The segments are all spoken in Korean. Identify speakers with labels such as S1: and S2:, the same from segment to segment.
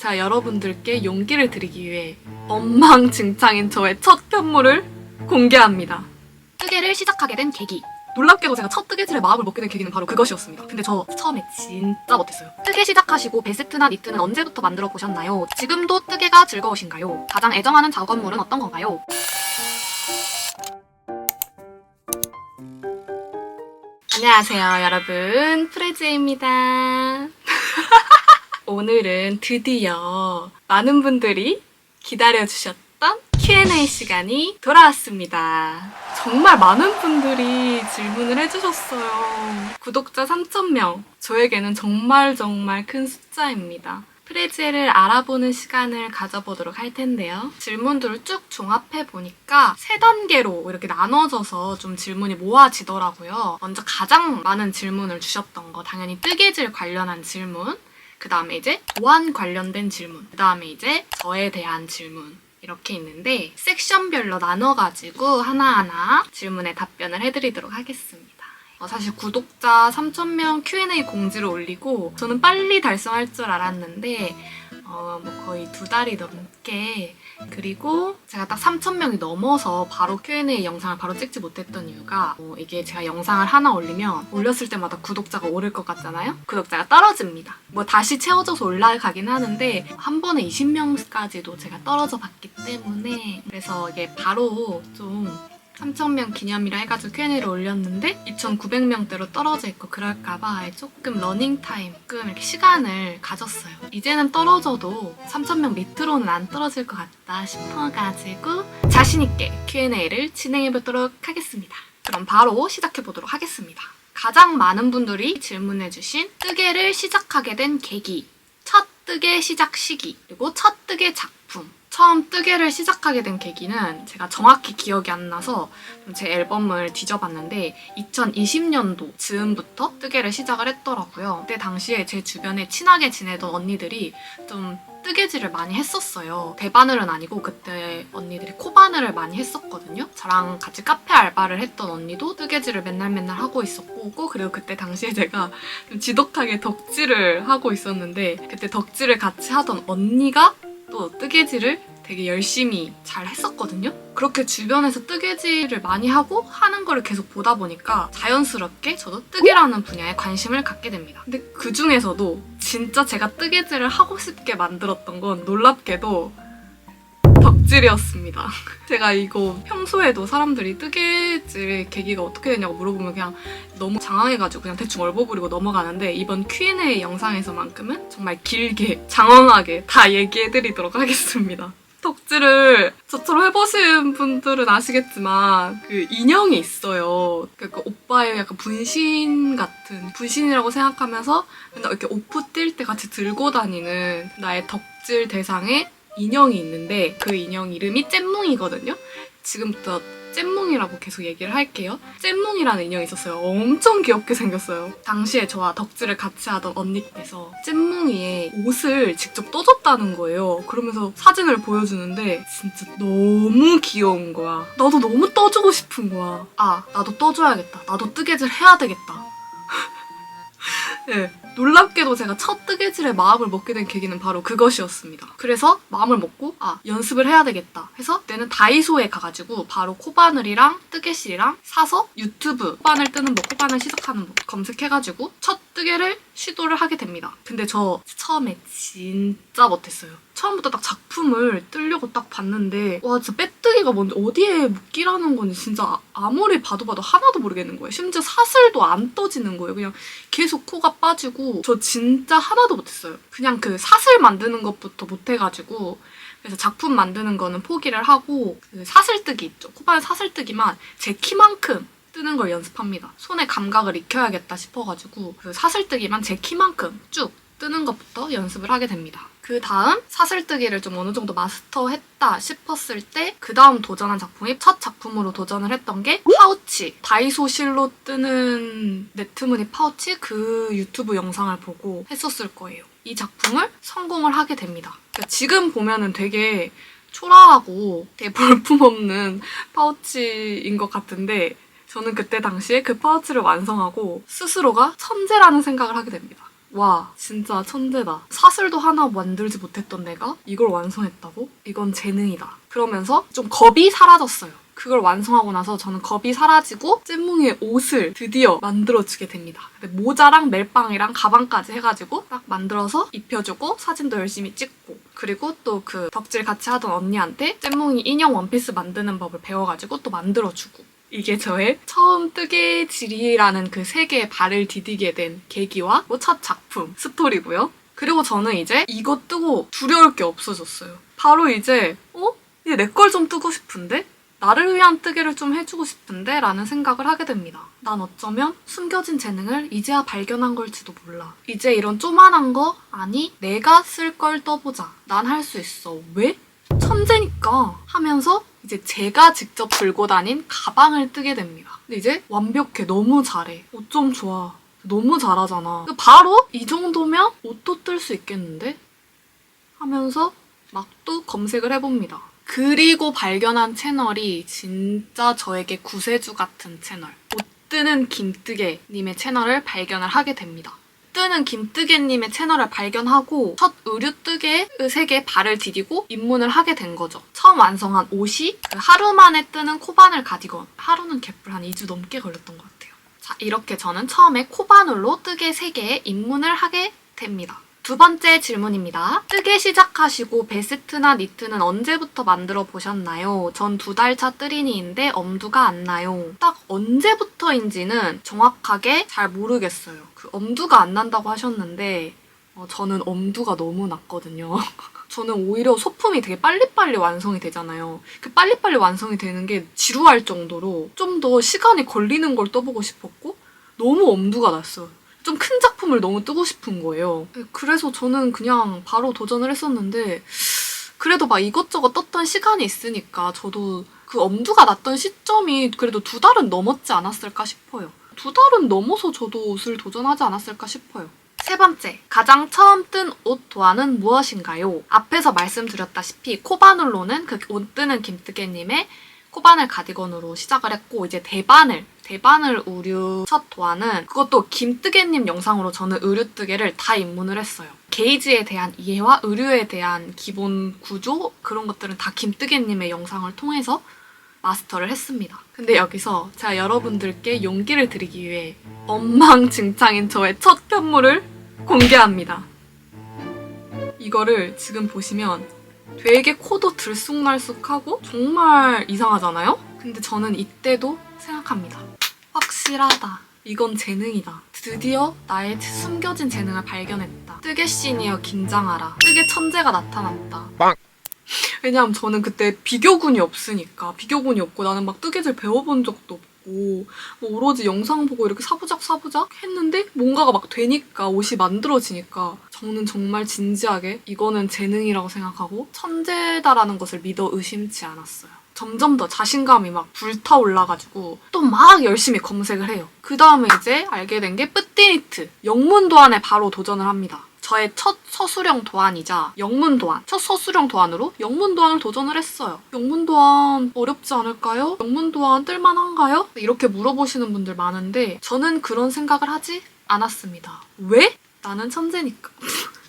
S1: 제가 여러분들께 용기를 드리기 위해 엉망진창인 저의 첫 편물을 공개합니다. 뜨개를 시작하게 된 계기. 놀랍게도 제가 첫 뜨개질에 마음을 먹게 된 계기는 바로 그것이었습니다. 근데 저 처음에 진짜 못했어요. 뜨개 시작하시고 베스트나 니트는 언제부터 만들어 보셨나요? 지금도 뜨개가 즐거우신가요? 가장 애정하는 작업물은 어떤 건가요? 안녕하세요, 여러분. 프레즈입니다. 오늘은 드디어 많은 분들이 기다려주셨던 Q&A 시간이 돌아왔습니다. 정말 많은 분들이 질문을 해주셨어요. 구독자 3,000명. 저에게는 정말 정말 큰 숫자입니다. 프레즈를 알아보는 시간을 가져보도록 할 텐데요. 질문들을 쭉 종합해 보니까 세 단계로 이렇게 나눠져서 좀 질문이 모아지더라고요. 먼저 가장 많은 질문을 주셨던 거 당연히 뜨개질 관련한 질문. 그 다음에 이제 도안 관련된 질문. 그 다음에 이제 저에 대한 질문. 이렇게 있는데 섹션별로 나눠가지고 하나하나 질문에 답변을 해드리도록 하겠습니다. 어, 사실 구독자 3,000명 Q&A 공지를 올리고 저는 빨리 달성할 줄 알았는데 어, 뭐 거의 두 달이 넘게 그리고 제가 딱 3,000명이 넘어서 바로 Q&A 영상을 바로 찍지 못했던 이유가 어, 이게 제가 영상을 하나 올리면 올렸을 때마다 구독자가 오를 것 같잖아요? 구독자가 떨어집니다. 뭐 다시 채워져서 올라가긴 하는데 한 번에 20명까지도 제가 떨어져 봤기 때문에 그래서 이게 바로 좀 3,000명 기념이라 해가지고 Q&A를 올렸는데 2,900명대로 떨어져 있고 그럴까봐 조금 러닝타임, 조금 이렇게 시간을 가졌어요. 이제는 떨어져도 3,000명 밑으로는 안 떨어질 것 같다 싶어가지고 자신있게 Q&A를 진행해보도록 하겠습니다. 그럼 바로 시작해보도록 하겠습니다. 가장 많은 분들이 질문해주신 뜨개를 시작하게 된 계기, 첫 뜨개 시작 시기, 그리고 첫 뜨개 작품. 처음 뜨개를 시작하게 된 계기는 제가 정확히 기억이 안 나서 좀제 앨범을 뒤져봤는데 2020년도 즈음부터 뜨개를 시작을 했더라고요. 그때 당시에 제 주변에 친하게 지내던 언니들이 좀 뜨개질을 많이 했었어요. 대바늘은 아니고 그때 언니들이 코바늘을 많이 했었거든요. 저랑 같이 카페 알바를 했던 언니도 뜨개질을 맨날 맨날 하고 있었고 그리고 그때 당시에 제가 좀 지독하게 덕질을 하고 있었는데 그때 덕질을 같이 하던 언니가 또 뜨개질을 되게 열심히 잘 했었거든요. 그렇게 주변에서 뜨개질을 많이 하고 하는 거를 계속 보다 보니까 자연스럽게 저도 뜨개라는 분야에 관심을 갖게 됩니다. 근데 그 중에서도 진짜 제가 뜨개질을 하고 싶게 만들었던 건 놀랍게도 덕질이었습니다. 제가 이거 평소에도 사람들이 뜨개질 계기가 어떻게 되냐고 물어보면 그냥 너무 장황해가지고 그냥 대충 얼버무리고 넘어가는데 이번 Q&A 영상에서만큼은 정말 길게 장황하게 다 얘기해드리도록 하겠습니다. 덕질을 저처럼 해보신 분들은 아시겠지만 그 인형이 있어요. 그러니까 오빠의 약간 분신 같은 분신이라고 생각하면서 맨날 이렇게 오프 뛸 때 같이 들고 다니는 나의 덕질 대상의 인형이 있는데 그 인형 이름이 잼뭉이거든요. 지금부터 잼뭉이라고 계속 얘기를 할게요. 잼뭉이라는 인형이 있었어요. 엄청 귀엽게 생겼어요. 당시에 저와 덕질을 같이 하던 언니께서 잼뭉이의 옷을 직접 떠줬다는 거예요. 그러면서 사진을 보여주는데 진짜 너무 귀여운 거야. 나도 너무 떠주고 싶은 거야. 아, 나도 떠줘야겠다. 나도 뜨개질 해야 되겠다. 네. 놀랍게도 제가 첫 뜨개질에 마음을 먹게 된 계기는 바로 그것이었습니다. 그래서 마음을 먹고 아 연습을 해야 되겠다 해서 그때는 다이소에 가가지고 바로 코바늘이랑 뜨개실이랑 사서 유튜브 코바늘 뜨는 법, 코바늘 시작하는 법 검색해가지고 첫 뜨개를 시도를 하게 됩니다. 근데 저 처음에 진짜 못했어요. 처음부터 딱 작품을 뜨려고 딱 봤는데 와 진짜 빼뜨기가 뭔지 어디에 묶이라는 건지 진짜 아- 아무리 봐도 봐도 하나도 모르겠는 거예요. 심지어 사슬도 안 떠지는 거예요. 그냥 계속 코가 빠지고 저 진짜 하나도 못했어요. 그냥 그 사슬 만드는 것부터 못해가지고 그래서 작품 만드는 거는 포기를 하고 그 사슬뜨기 있죠. 코바늘 사슬뜨기만 제 키만큼 뜨는 걸 연습합니다. 손의 감각을 익혀야겠다 싶어가지고 그 사슬뜨기만 제 키만큼 쭉 뜨는 것부터 연습을 하게 됩니다. 그 다음 사슬뜨기를 좀 어느 정도 마스터했다 싶었을 때 그 다음 도전한 작품이 첫 작품으로 도전을 했던 게 파우치 다이소 실로 뜨는 네트무늬 파우치 그 유튜브 영상을 보고 했었을 거예요. 이 작품을 성공을 하게 됩니다. 그러니까 지금 보면은 되게 초라하고 되게 볼품없는 파우치인 것 같은데 저는 그때 당시에 그 파우치를 완성하고 스스로가 천재라는 생각을 하게 됩니다. 와, 진짜 천재다. 사슬도 하나 만들지 못했던 내가 이걸 완성했다고? 이건 재능이다. 그러면서 좀 겁이 사라졌어요. 그걸 완성하고 나서 저는 겁이 사라지고 잼뭉이의 옷을 드디어 만들어주게 됩니다. 모자랑 멜빵이랑 가방까지 해가지고 딱 만들어서 입혀주고 사진도 열심히 찍고 그리고 또 그 덕질 같이 하던 언니한테 잼뭉이 인형 원피스 만드는 법을 배워가지고 또 만들어주고 이게 저의 처음 뜨개질이라는 그 세계에 발을 디디게 된 계기와 뭐 첫 작품 스토리고요. 그리고 저는 이제 이거 뜨고 두려울 게 없어졌어요. 바로 이제 어? 이제 내 걸 좀 뜨고 싶은데? 나를 위한 뜨개를 좀 해주고 싶은데? 라는 생각을 하게 됩니다. 난 어쩌면 숨겨진 재능을 이제야 발견한 걸지도 몰라. 이제 이런 쪼만한 거? 아니, 내가 쓸 걸 떠보자. 난 할 수 있어. 왜? 천재니까 하면서 이제 제가 직접 들고 다닌 가방을 뜨게 됩니다. 근데 이제 완벽해. 너무 잘해. 옷좀 좋아. 너무 잘하잖아. 바로 이 정도면 옷도 뜰 수 있겠는데? 하면서 막 또 검색을 해봅니다. 그리고 발견한 채널이 진짜 저에게 구세주 같은 채널. 옷 뜨는 김뜨개님의 채널을 발견을 하게 됩니다. 뜨는 김뜨개님의 채널을 발견하고 첫 의류 뜨개의 세계에 발을 디디고 입문을 하게 된 거죠. 처음 완성한 옷이 그 하루 만에 뜨는 코바늘 가디건. 하루는 개뿔 한 2주 넘게 걸렸던 것 같아요. 자, 이렇게 저는 처음에 코바늘로 뜨개 세계에 입문을 하게 됩니다. 두 번째 질문입니다. 뜨개 시작하시고 베스트나 니트는 언제부터 만들어 보셨나요? 전 두 달 차 뜨리니인데 엄두가 안 나요. 딱 언제부터인지는 정확하게 잘 모르겠어요. 그 엄두가 안 난다고 하셨는데 어, 저는 엄두가 너무 났거든요. 저는 오히려 소품이 되게 빨리빨리 완성이 되잖아요. 그 빨리빨리 완성이 되는 게 지루할 정도로 좀 더 시간이 걸리는 걸 떠보고 싶었고 너무 엄두가 났어요. 좀 큰 작품을 너무 뜨고 싶은 거예요. 그래서 저는 그냥 바로 도전을 했었는데 그래도 막 이것저것 떴던 시간이 있으니까 저도 그 엄두가 났던 시점이 그래도 두 달은 넘었지 않았을까 싶어요. 두 달은 넘어서 저도 옷을 도전하지 않았을까 싶어요. 세 번째, 가장 처음 뜬 옷 도안은 무엇인가요? 앞에서 말씀드렸다시피 코바늘로는 그 옷 뜨는 김뜨개님의 코바늘 가디건으로 시작을 했고 이제 대바늘, 대바늘 의류 첫 도안은 그것도 김뜨개님 영상으로 저는 의류 뜨개를 다 입문을 했어요. 게이지에 대한 이해와 의류에 대한 기본 구조 그런 것들은 다 김뜨개님의 영상을 통해서 마스터를 했습니다. 근데 여기서 제가 여러분들께 용기를 드리기 위해 엉망진창인 저의 첫 편물을 공개합니다. 이거를 지금 보시면 되게 코도 들쑥날쑥하고 정말 이상하잖아요? 근데 저는 이때도 생각합니다. 확실하다. 이건 재능이다. 드디어 나의 숨겨진 재능을 발견했다. 뜨개 시니어 긴장하라. 뜨개 천재가 나타났다.
S2: 빵!
S1: 왜냐면 저는 그때 비교군이 없으니까 비교군이 없고 나는 막 뜨개질 배워본 적도 없고 뭐 오로지 영상 보고 이렇게 사부작 사부작 했는데 뭔가가 막 되니까 옷이 만들어지니까 저는 정말 진지하게 이거는 재능이라고 생각하고 천재다라는 것을 믿어 의심치 않았어요. 점점 더 자신감이 막 불타올라가지고 또 막 열심히 검색을 해요. 그 다음에 이제 알게 된 게 뿌띠니트 영문 도안에 바로 도전을 합니다. 저의 첫 서술형 도안이자 영문 도안, 첫 서술형 도안으로 영문 도안을 도전을 했어요. 영문 도안 어렵지 않을까요? 영문 도안 뜰만한가요? 이렇게 물어보시는 분들 많은데 저는 그런 생각을 하지 않았습니다. 왜? 나는 천재니까.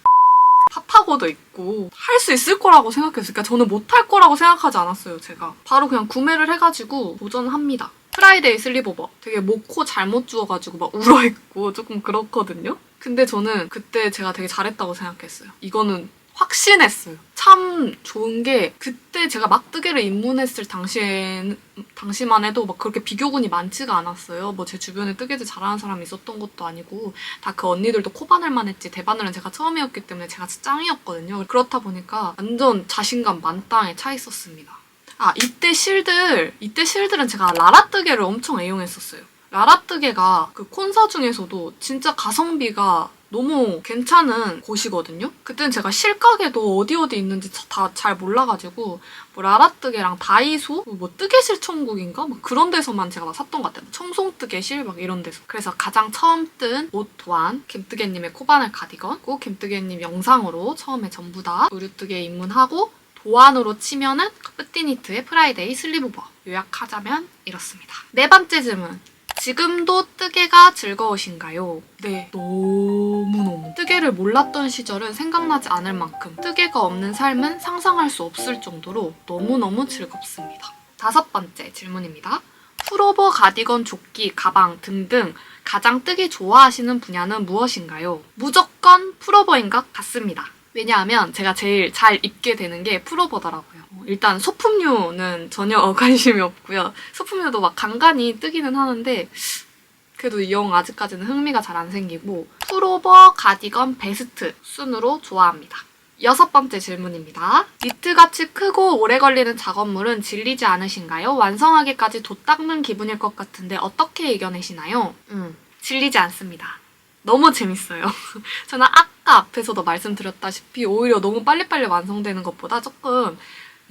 S1: 파파고도 있고 할 수 있을 거라고 생각했어요. 그러니까 저는 못할 거라고 생각하지 않았어요. 제가 바로 그냥 구매를 해가지고 도전합니다. 프라이데이 슬리브오버 되게 목코 잘못 주워가지고 막 울어있고 조금 그렇거든요. 근데 저는 그때 제가 되게 잘했다고 생각했어요. 이거는 확신했어요. 참 좋은 게 그때 제가 막 뜨개를 입문했을 당시엔 당시만 해도 막 그렇게 비교군이 많지가 않았어요. 뭐 제 주변에 뜨개질 잘하는 사람이 있었던 것도 아니고 다 그 언니들도 코바늘만 했지 대바늘은 제가 처음이었기 때문에 제가 짱이었거든요. 그렇다 보니까 완전 자신감 만땅에 차 있었습니다. 아 이때 실들 이때 실들은 제가 라라 뜨개를 엄청 애용했었어요. 라라 뜨개가 그 콘사 중에서도 진짜 가성비가 너무 괜찮은 곳이거든요. 그때는 제가 실가게도 어디 어디 있는지 다 잘 몰라가지고 뭐 라라뜨개랑 다이소 뭐 뜨개실 천국인가 막 그런 데서만 제가 막 샀던 것 같아요. 청송뜨개실 막 이런 데서. 그래서 가장 처음 뜬 옷 또한 김뜨개님의 코바늘 가디건, 고 김뜨개님 영상으로 처음에 전부 다 의류뜨개 입문하고 도안으로 치면은 뿌띠니트의 프라이데이 슬리브버 요약하자면 이렇습니다. 네 번째 질문. 지금도 뜨개가 즐거우신가요? 네, 너무너무. 뜨개를 몰랐던 시절은 생각나지 않을 만큼 뜨개가 없는 삶은 상상할 수 없을 정도로 너무너무 즐겁습니다. 다섯 번째 질문입니다. 풀오버, 가디건, 조끼, 가방 등등 가장 뜨기 좋아하시는 분야는 무엇인가요? 무조건 풀오버인 것 같습니다. 왜냐하면 제가 제일 잘 입게 되는 게 풀오버더라고요. 일단 소품류는 전혀 관심이 없고요. 소품류도 막 간간히 뜨기는 하는데 그래도 영 아직까지는 흥미가 잘 안 생기고 풀오버, 가디건, 베스트 순으로 좋아합니다. 여섯 번째 질문입니다. 니트같이 크고 오래 걸리는 작업물은 질리지 않으신가요? 완성하기까지 도 닦는 기분일 것 같은데 어떻게 이겨내시나요? 음, 질리지 않습니다. 너무 재밌어요. 저는 아까 앞에서도 말씀드렸다시피 오히려 너무 빨리빨리 완성되는 것보다 조금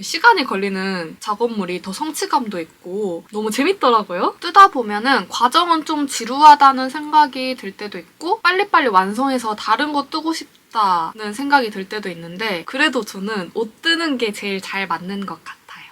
S1: 시간이 걸리는 작업물이 더 성취감도 있고 너무 재밌더라고요. 뜨다 보면은 과정은 좀 지루하다는 생각이 들 때도 있고 빨리빨리 완성해서 다른 거 뜨고 싶다는 생각이 들 때도 있는데 그래도 저는 옷 뜨는 게 제일 잘 맞는 것 같아요.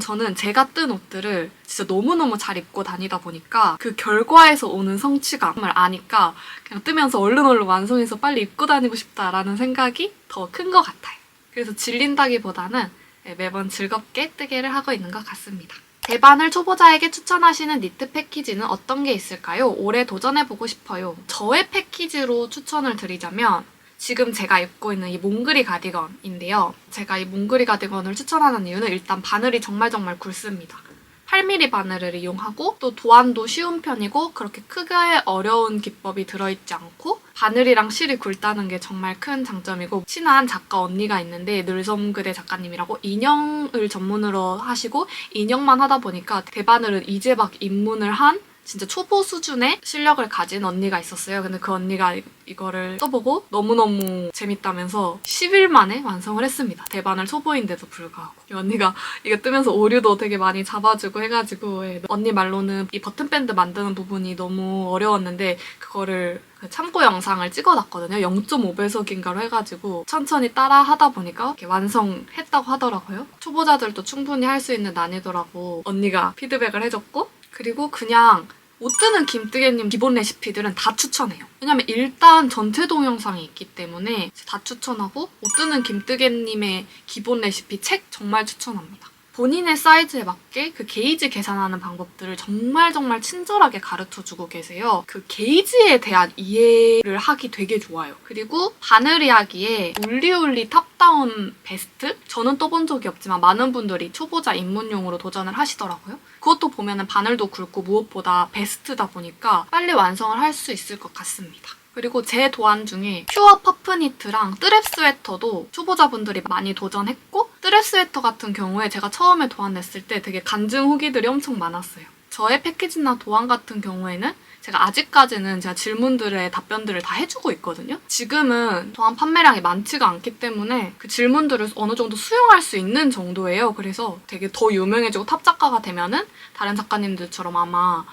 S1: 저는 제가 뜬 옷들을 진짜 너무너무 잘 입고 다니다 보니까 그 결과에서 오는 성취감을 아니까 그냥 뜨면서 얼른 얼른 완성해서 빨리 입고 다니고 싶다라는 생각이 더 큰 것 같아요. 그래서 질린다기보다는 네, 매번 즐겁게 뜨개를 하고 있는 것 같습니다. 대반을 초보자에게 추천하시는 니트 패키지는 어떤 게 있을까요? 올해 도전해보고 싶어요. 저의 패키지로 추천을 드리자면 지금 제가 입고 있는 이 몽그리 가디건인데요. 제가 이 몽그리 가디건을 추천하는 이유는 일단 바늘이 정말 정말 굵습니다. 8mm 바늘을 이용하고 또 도안도 쉬운 편이고 그렇게 크게 어려운 기법이 들어있지 않고 바늘이랑 실이 굵다는 게 정말 큰 장점이고 친한 작가 언니가 있는데 늘섬그대 작가님이라고 인형을 전문으로 하시고 인형만 하다 보니까 대바늘은 이제 막 입문을 한 진짜 초보 수준의 실력을 가진 언니가 있었어요. 근데 그 언니가 이- 이거를 써보고 너무너무 재밌다면서 10일 만에 완성을 했습니다. 대반을 초보인데도 불구하고. 이 언니가 이거 뜨면서 오류도 되게 많이 잡아주고 해가지고 예, 언니 말로는 이 버튼밴드 만드는 부분이 너무 어려웠는데 그거를 그 참고 영상을 찍어놨거든요. 0.5배속인가로 해가지고 천천히 따라 하다 보니까 완성했다고 하더라고요. 초보자들도 충분히 할 수 있는 난이도라고 언니가 피드백을 해줬고 그리고 그냥 옷 뜨는 김뜨개님 기본 레시피들은 다 추천해요. 왜냐면 일단 전체 동영상이 있기 때문에 다 추천하고 옷 뜨는 김뜨개님의 기본 레시피 책 정말 추천합니다. 본인의 사이즈에 맞게 그 게이지 계산하는 방법들을 정말 정말 친절하게 가르쳐 주고 계세요. 그 게이지에 대한 이해를 하기 되게 좋아요. 그리고 바늘이 하기에 울리울리 탑다운 베스트? 저는 떠본 적이 없지만 많은 분들이 초보자 입문용으로 도전을 하시더라고요. 그것도 보면은 바늘도 굵고 무엇보다 베스트다 보니까 빨리 완성을 할 수 있을 것 같습니다. 그리고 제 도안 중에 퓨어 퍼프니트랑 뜨랩 스웨터도 초보자분들이 많이 도전했고 뜨랩 스웨터 같은 경우에 제가 처음에 도안 냈을 때 되게 간증 후기들이 엄청 많았어요. 저의 패키지나 도안 같은 경우에는 제가 아직까지는 제가 질문들의 답변들을 다 해주고 있거든요. 지금은 도안 판매량이 많지가 않기 때문에 그 질문들을 어느 정도 수용할 수 있는 정도예요. 그래서 되게 더 유명해지고 탑 작가가 되면은 다른 작가님들처럼 아마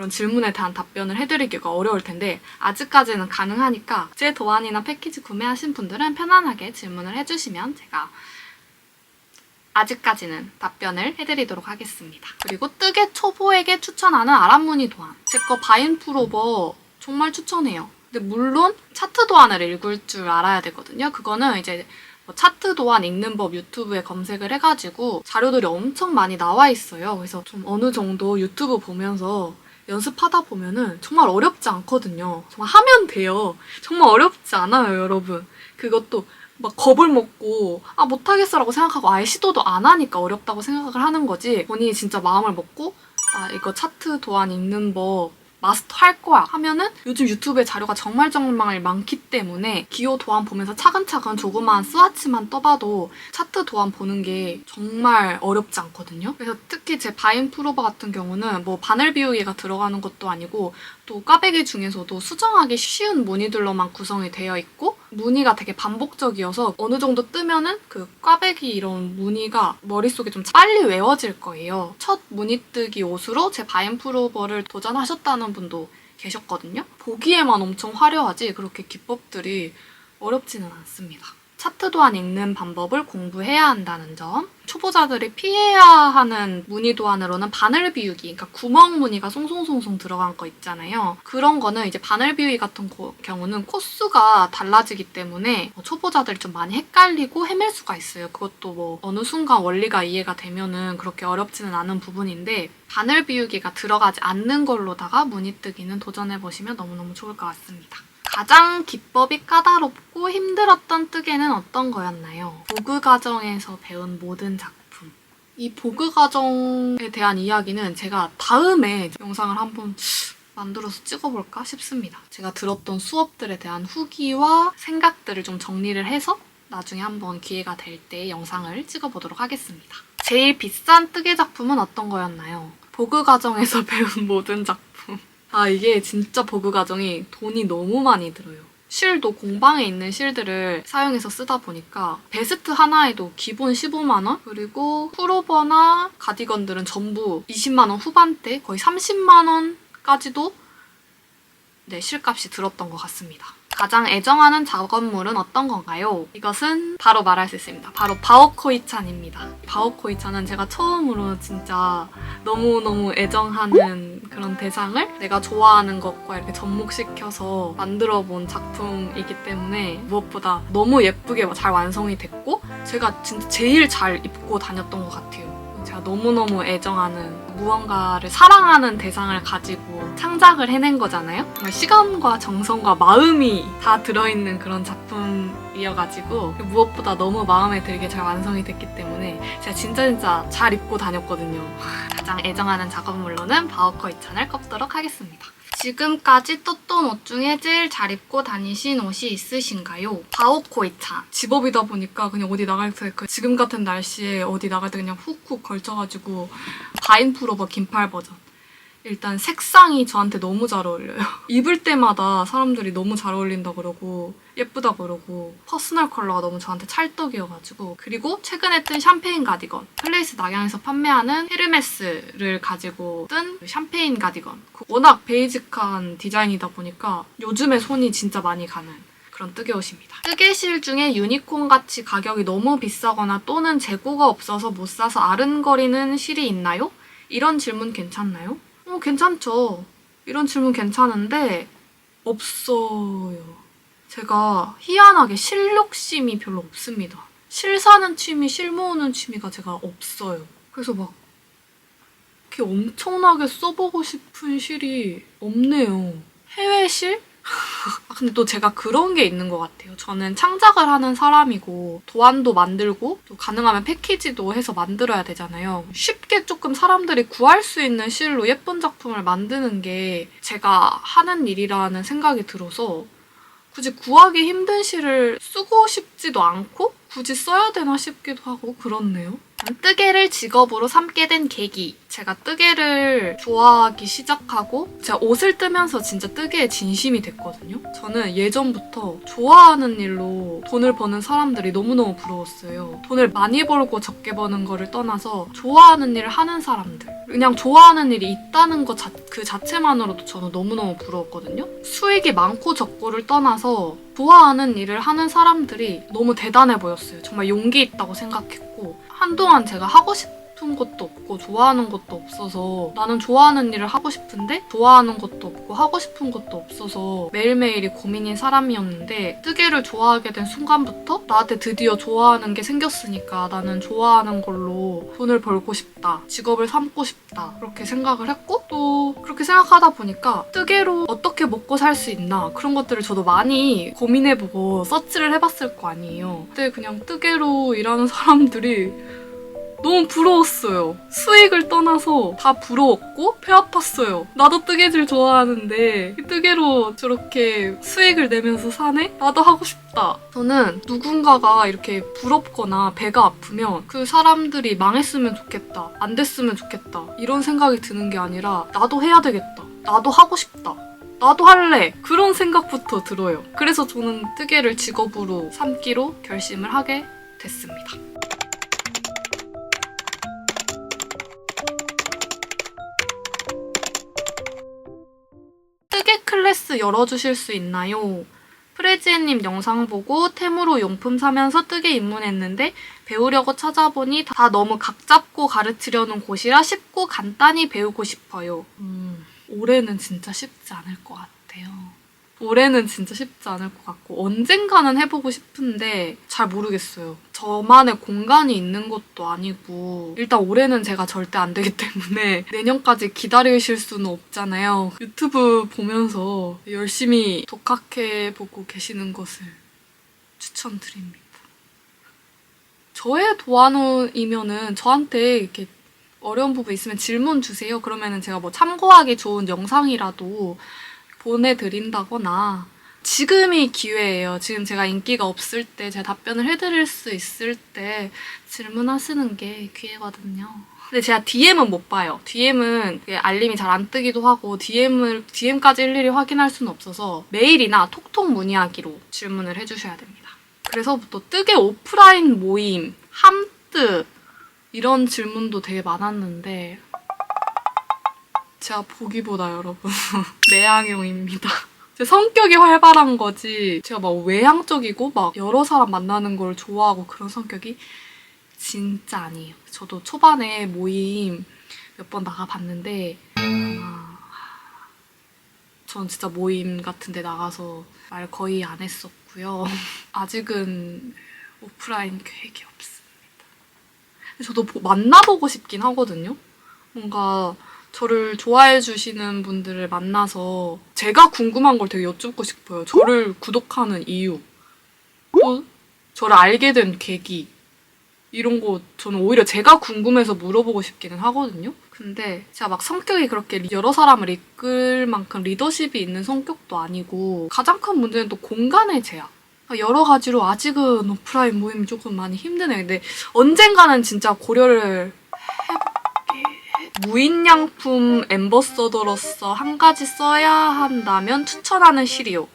S1: 그런 질문에 대한 답변을 해드리기가 어려울 텐데 아직까지는 가능하니까 제 도안이나 패키지 구매하신 분들은 편안하게 질문을 해주시면 제가 아직까지는 답변을 해드리도록 하겠습니다. 그리고 뜨개 초보에게 추천하는 아랍무늬 도안. 제 거 바인프로버 정말 추천해요. 근데 물론 차트 도안을 읽을 줄 알아야 되거든요. 그거는 이제 뭐 차트 도안 읽는 법 유튜브에 검색을 해가지고 자료들이 엄청 많이 나와 있어요. 그래서 좀 어느 정도 유튜브 보면서 연습하다 보면은 정말 어렵지 않거든요. 정말 하면 돼요. 정말 어렵지 않아요, 여러분. 그것도 막 겁을 먹고 아 못하겠어라고 생각하고 아예 시도도 안 하니까 어렵다고 생각을 하는 거지 본인이 진짜 마음을 먹고 아 이거 차트 도안 읽는 법 마스터 할 거야 하면은 요즘 유튜브에 자료가 정말 정말 많기 때문에 기호 도안 보면서 차근차근 조그마한 스와치만 떠봐도 차트 도안 보는 게 정말 어렵지 않거든요. 그래서 특히 제 바인 프로버 같은 경우는 뭐 바늘 비우기가 들어가는 것도 아니고 또 꽈배기 중에서도 수정하기 쉬운 무늬들로만 구성이 되어 있고 무늬가 되게 반복적이어서 어느 정도 뜨면은 그 꽈배기 이런 무늬가 머릿속에 좀 빨리 외워질 거예요. 첫 무늬 뜨기 옷으로 제 바인 프로버를 도전하셨다는 분도 계셨거든요. 보기에만 엄청 화려하지 그렇게 기법들이 어렵지는 않습니다. 차트 도안 읽는 방법을 공부해야 한다는 점. 초보자들이 피해야 하는 무늬 도안으로는 바늘 비우기, 그러니까 구멍 무늬가 송송송송 들어간 거 있잖아요. 그런 거는 이제 바늘 비우기 같은 거- 경우는 코수가 달라지기 때문에 뭐 초보자들이 좀 많이 헷갈리고 헤맬 수가 있어요. 그것도 뭐 어느 순간 원리가 이해가 되면은 그렇게 어렵지는 않은 부분인데 바늘 비우기가 들어가지 않는 걸로다가 무늬 뜨기는 도전해 보시면 너무너무 좋을 것 같습니다. 가장 기법이 까다롭고 힘들었던 뜨개는 어떤 거였나요? 보그 과정에서 배운 모든 작품. 이 보그 과정에 대한 이야기는 제가 다음에 영상을 한번 만들어서 찍어볼까 싶습니다. 제가 들었던 수업들에 대한 후기와 생각들을 좀 정리를 해서 나중에 한번 기회가 될 때 영상을 찍어보도록 하겠습니다. 제일 비싼 뜨개 작품은 어떤 거였나요? 보그 과정에서 배운 모든 작품. 아, 이게 진짜 보그 과정이 돈이 너무 많이 들어요. 실도 공방에 있는 실들을 사용해서 쓰다 보니까 베스트 하나에도 기본 15만원? 그리고 풀오버나 가디건들은 전부 20만원 후반대, 거의 30만원까지도 네, 실값이 들었던 것 같습니다. 가장 애정하는 작업물은 어떤 건가요? 이것은 바로 말할 수 있습니다. 바로 바오코이찬입니다. 바오코이찬은 제가 처음으로 진짜 너무너무 애정하는 그런 대상을 내가 좋아하는 것과 이렇게 접목시켜서 만들어 본 작품이기 때문에 무엇보다 너무 예쁘게 잘 완성이 됐고 제가 진짜 제일 잘 입고 다녔던 것 같아요. 제가 너무너무 애정하는 무언가를 사랑하는 대상을 가지고 창작을 해낸 거잖아요. 시간과 정성과 마음이 다 들어있는 그런 작품이어가지고 무엇보다 너무 마음에 들게 잘 완성이 됐기 때문에 제가 진짜 진짜 잘 입고 다녔거든요. 가장 애정하는 작업물로는 바오커이찬을 꼽도록 하겠습니다. 지금까지 떴던 옷 중에 제일 잘 입고 다니신 옷이 있으신가요? 바오코이찬. 집업이다 보니까 그냥 어디 나갈 때그 지금 같은 날씨에 어디 나갈 때 그냥 훅훅 걸쳐가지고 바인 풀오버 긴팔 버전. 일단 색상이 저한테 너무 잘 어울려요. 입을 때마다 사람들이 너무 잘 어울린다 그러고 예쁘다 그러고 퍼스널 컬러가 너무 저한테 찰떡이어가지고 그리고 최근에 뜬 샴페인 가디건 플레이스 낙양에서 판매하는 헤르메스를 가지고 뜬 샴페인 가디건 그 워낙 베이직한 디자인이다 보니까 요즘에 손이 진짜 많이 가는 그런 뜨개 옷입니다. 뜨개실 중에 유니콘 같이 가격이 너무 비싸거나 또는 재고가 없어서 못 사서 아른거리는 실이 있나요? 이런 질문 괜찮나요? 어, 괜찮죠. 이런 질문 괜찮은데 없어요. 제가 희한하게 실 욕심이 별로 없습니다. 실 사는 취미, 실 모으는 취미가 제가 없어요. 그래서 막 이렇게 엄청나게 써보고 싶은 실이 없네요. 해외 실? 아, 근데 또 제가 그런 게 있는 것 같아요. 저는 창작을 하는 사람이고 도안도 만들고 또 가능하면 패키지도 해서 만들어야 되잖아요. 쉽게 조금 사람들이 구할 수 있는 실로 예쁜 작품을 만드는 게 제가 하는 일이라는 생각이 들어서 굳이 구하기 힘든 실을 쓰고 싶지도 않고 굳이 써야 되나 싶기도 하고 그렇네요. 뜨개를 직업으로 삼게 된 계기. 제가 뜨개를 좋아하기 시작하고 제가 옷을 뜨면서 진짜 뜨개에 진심이 됐거든요. 저는 예전부터 좋아하는 일로 돈을 버는 사람들이 너무너무 부러웠어요. 돈을 많이 벌고 적게 버는 거를 떠나서 좋아하는 일을 하는 사람들. 그냥 좋아하는 일이 있다는 것 그 자체만으로도 저는 너무너무 부러웠거든요. 수익이 많고 적고를 떠나서 좋아하는 일을 하는 사람들이 너무 대단해 보였어요. 정말 용기 있다고 생각했고 한동안 제가 하고 싶 은 것도 없고 좋아하는 것도 없어서 나는 좋아하는 일을 하고 싶은데 좋아하는 것도 없고 하고 싶은 것도 없어서 매일매일이 고민인 사람이었는데 뜨개를 좋아하게 된 순간부터 나한테 드디어 좋아하는 게 생겼으니까 나는 좋아하는 걸로 돈을 벌고 싶다. 직업을 삼고 싶다. 그렇게 생각을 했고 또 그렇게 생각하다 보니까 뜨개로 어떻게 먹고 살 수 있나 그런 것들을 저도 많이 고민해보고 서치를 해봤을 거 아니에요. 그때 그냥 뜨개로 일하는 사람들이 너무 부러웠어요. 수익을 떠나서 다 부러웠고 배 아팠어요. 나도 뜨개질 좋아하는데 이 뜨개로 저렇게 수익을 내면서 사네? 나도 하고 싶다. 저는 누군가가 이렇게 부럽거나 배가 아프면 그 사람들이 망했으면 좋겠다. 안 됐으면 좋겠다. 이런 생각이 드는 게 아니라 나도 해야 되겠다. 나도 하고 싶다. 나도 할래. 그런 생각부터 들어요. 그래서 저는 뜨개를 직업으로 삼기로 결심을 하게 됐습니다. 뜨개 클래스 열어주실 수 있나요? 크레지애님 영상 보고 템으로 용품 사면서 뜨개 입문했는데 배우려고 찾아보니 다 너무 각 잡고 가르치려는 곳이라 쉽고 간단히 배우고 싶어요. 음, 올해는 진짜 쉽지 않을 것 같아요. 올해는 진짜 쉽지 않을 것 같고 언젠가는 해보고 싶은데 잘 모르겠어요. 저만의 공간이 있는 것도 아니고 일단 올해는 제가 절대 안 되기 때문에 내년까지 기다리실 수는 없잖아요. 유튜브 보면서 열심히 독학해 보고 계시는 것을 추천드립니다. 저의 도안이면은 저한테 이렇게 어려운 부분 있으면 질문 주세요. 그러면은 제가 뭐 참고하기 좋은 영상이라도 보내드린다거나 지금이 기회예요. 지금 제가 인기가 없을 때 제가 답변을 해드릴 수 있을 때 질문하시는 게 기회거든요. 근데 제가 DM은 못 봐요. DM은 알림이 잘 안 뜨기도 하고 DM을 DM까지 일일이 확인할 수는 없어서 메일이나 톡톡 문의하기로 질문을 해주셔야 됩니다. 그래서부터 뜨개 오프라인 모임, 함뜨 이런 질문도 되게 많았는데 제가 보기보다 여러분 내향형입니다. 제 성격이 활발한 거지 제가 막 외향적이고 막 여러 사람 만나는 걸 좋아하고 그런 성격이 진짜 아니에요. 저도 초반에 모임 몇 번 나가봤는데 아마 전 진짜 모임 같은 데 나가서 말 거의 안 했었고요. 아직은 오프라인 계획이 없습니다. 저도 보- 만나보고 싶긴 하거든요. 뭔가 저를 좋아해 주시는 분들을 만나서 제가 궁금한 걸 되게 여쭙고 싶어요. 저를 구독하는 이유, 또 저를 알게 된 계기 이런 거 저는 오히려 제가 궁금해서 물어보고 싶기는 하거든요. 근데 제가 막 성격이 그렇게 여러 사람을 이끌 만큼 리더십이 있는 성격도 아니고 가장 큰 문제는 또 공간의 제약. 그러니까 여러 가지로 아직은 오프라인 모임이 조금 많이 힘드네요. 근데 언젠가는 진짜 고려를 무인양품 엠버서더로서 한 가지 써야 한다면 추천하는 시리오.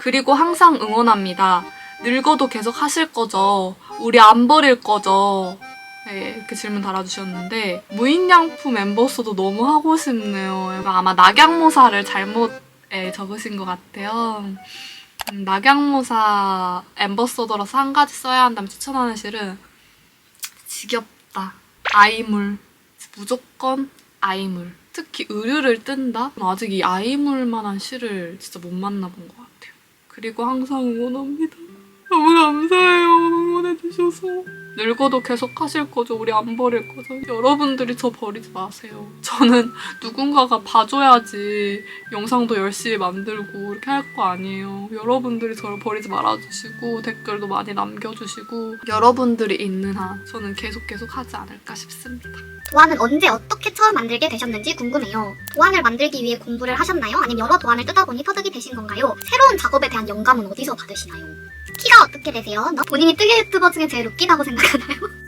S1: 그리고 항상 응원합니다. 늙어도 계속 하실 거죠? 우리 안 버릴 거죠? 네, 이렇게 질문 달아주셨는데 무인양품 엠버서더 너무 하고 싶네요. 아마 낙양모사를 잘못 예, 적으신 것 같아요. 음, 낙양모사 엠버서더로서 한 가지 써야 한다면 추천하는 실은 지겹다. 아이물. 무조건 아이물. 특히 의류를 뜬다? 아직 이 아이물만한 시를 진짜 못 만나본 것 같아요. 그리고 항상 응원합니다. 너무 감사해요. 응원해주셔서. 늙어도 계속 하실 거죠. 우리 안 버릴 거죠. 여러분들이 저 버리지 마세요. 저는 누군가가 봐줘야지 영상도 열심히 만들고 이렇게 할 거 아니에요. 여러분들이 저를 버리지 말아주시고 댓글도 많이 남겨주시고 여러분들이 있는 한 저는 계속 계속 하지 않을까 싶습니다.
S2: 도안은 언제 어떻게 처음 만들게 되셨는지 궁금해요. 도안을 만들기 위해 공부를 하셨나요? 아니면 여러 도안을 뜨다 보니 터득이 되신 건가요? 새로운 작업에 대한 영감은 어디서 받으시나요? 키가 어떻게 되세요? 너 본인이 뜨개 유튜버 중에 제일 웃기다고 생각하나요?